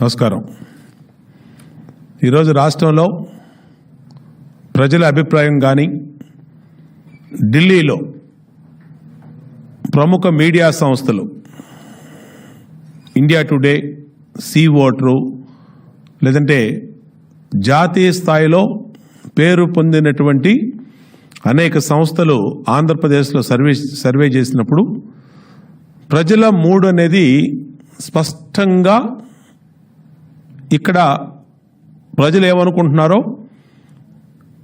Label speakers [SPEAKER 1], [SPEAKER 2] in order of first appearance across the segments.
[SPEAKER 1] నమస్కారం. ఈరోజు రాష్ట్రంలో ప్రజల అభిప్రాయం కానీ ఢిల్లీలో ప్రముఖ మీడియా సంస్థలు ఇండియా టుడే సీ ఓటరు లేదంటే జాతీయ స్థాయిలో పేరు పొందినటువంటి అనేక సంస్థలు ఆంధ్రప్రదేశ్లో సర్వే సర్వే చేసినప్పుడు ప్రజల మూడు అనేది స్పష్టంగా ఇక్కడ ప్రజలు ఏమనుకుంటున్నారో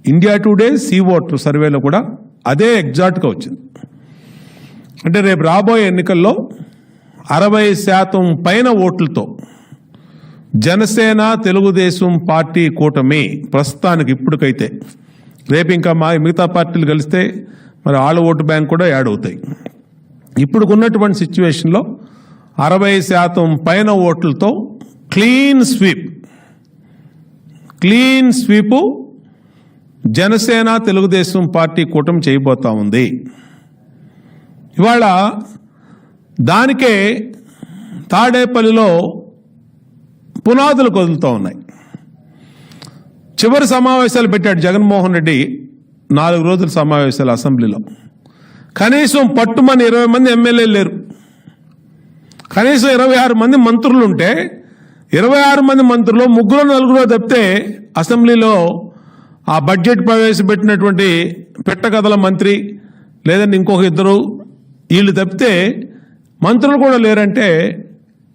[SPEAKER 1] ఇండియా టుడే సీ ఓట్లు సర్వేలో కూడా అదే ఎగ్జాక్ట్గా వచ్చింది. అంటే రేపు రాబోయే ఎన్నికల్లో అరవై శాతం పైన ఓట్లతో జనసేన తెలుగుదేశం పార్టీ కూటమి ప్రస్తుతానికి ఇప్పటికైతే. రేపు ఇంకా మా మిగతా పార్టీలు కలిస్తే మరి ఆళ్ళ ఓటు బ్యాంక్ కూడా యాడ్ అవుతాయి. ఇప్పుడు ఉన్నటువంటి సిచ్యువేషన్లో అరవై శాతం పైన ఓట్లతో clean sweep. Clean sweep Janasena Telugu Desam party కూటమి చేయబోతా ఉంది. ఇవాళ దానికే తాడేపల్లిలో పునాదులు కదులుతూ ఉన్నాయి. చివరి సమావేశాలు పెట్టాడు జగన్మోహన్ రెడ్డి నాలుగు రోజుల సమావేశాలు అసెంబ్లీలో. కనీసం పట్టుమని ఇరవై మంది ఎమ్మెల్యేలు లేరు. కనీసం ఇరవై ఆరు మంది మంత్రులు ఉంటే ఇరవై ఆరు మంది మంత్రులు ముగ్గురు నలుగురు తప్పితే అసెంబ్లీలో ఆ బడ్జెట్ ప్రవేశపెట్టినటువంటి పెట్టగదల మంత్రి లేదంటే ఇంకొక ఇద్దరు వీళ్ళు తప్పితే మంత్రులు కూడా లేరంటే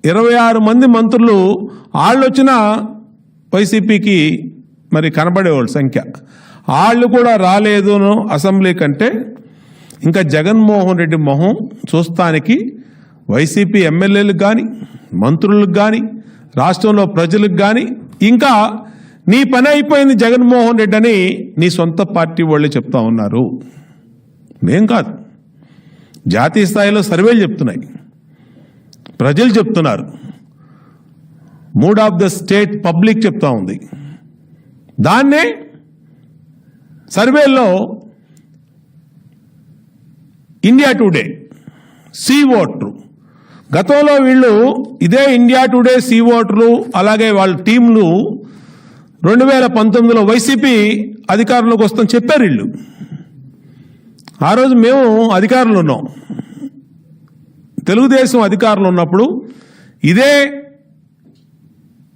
[SPEAKER 1] ఇరవై ఆరు మంది మంత్రులు వాళ్ళు వచ్చిన వైసీపీకి మరి కనబడేవాళ్ళు సంఖ్య. వాళ్ళు కూడా రాలేదును అసెంబ్లీ కంటే. ఇంకా జగన్మోహన్ రెడ్డి మొహం చూస్తానికి వైసీపీ ఎమ్మెల్యేలకు కానీ మంత్రులకు కానీ రాష్ట్రంలో ప్రజలకు కానీ ఇంకా నీ పని అయిపోయింది జగన్మోహన్ రెడ్డి అని నీ సొంత పార్టీ వాళ్ళు చెప్తా ఉన్నారు. మేం కాదు. జాతీయ స్థాయిలో సర్వేలు చెప్తున్నాయి. ప్రజలు చెప్తున్నారు. Mood of the state public చెప్తా ఉంది. దాన్నే సర్వేల్లో ఇండియా టుడే సీ ఓట్ గతంలో వీళ్ళు ఇదే ఇండియా టుడే సీ ఓటర్లు అలాగే వాళ్ళ టీంలు రెండు వేల పంతొమ్మిదిలో వైసీపీ అధికారంలోకి వస్తాం చెప్పారు వీళ్ళు. ఆ రోజు మేము అధికారంలో ఉన్నాం. తెలుగుదేశం అధికారంలో ఉన్నప్పుడు ఇదే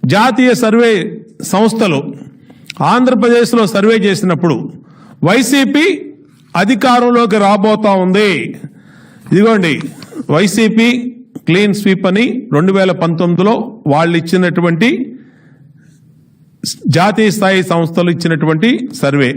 [SPEAKER 1] జాతీయ సర్వే సంస్థలు ఆంధ్రప్రదేశ్లో సర్వే చేసినప్పుడు వైసీపీ అధికారంలోకి రాబోతా ఉంది. ఇదిగోండి వైసీపీ క్లీన్ స్వీప్ అని రెండు వేల పంతొమ్మిదిలో వాళ్ళు ఇచ్చినటువంటి జాతీయ స్థాయి సంస్థలు ఇచ్చినటువంటి సర్వే.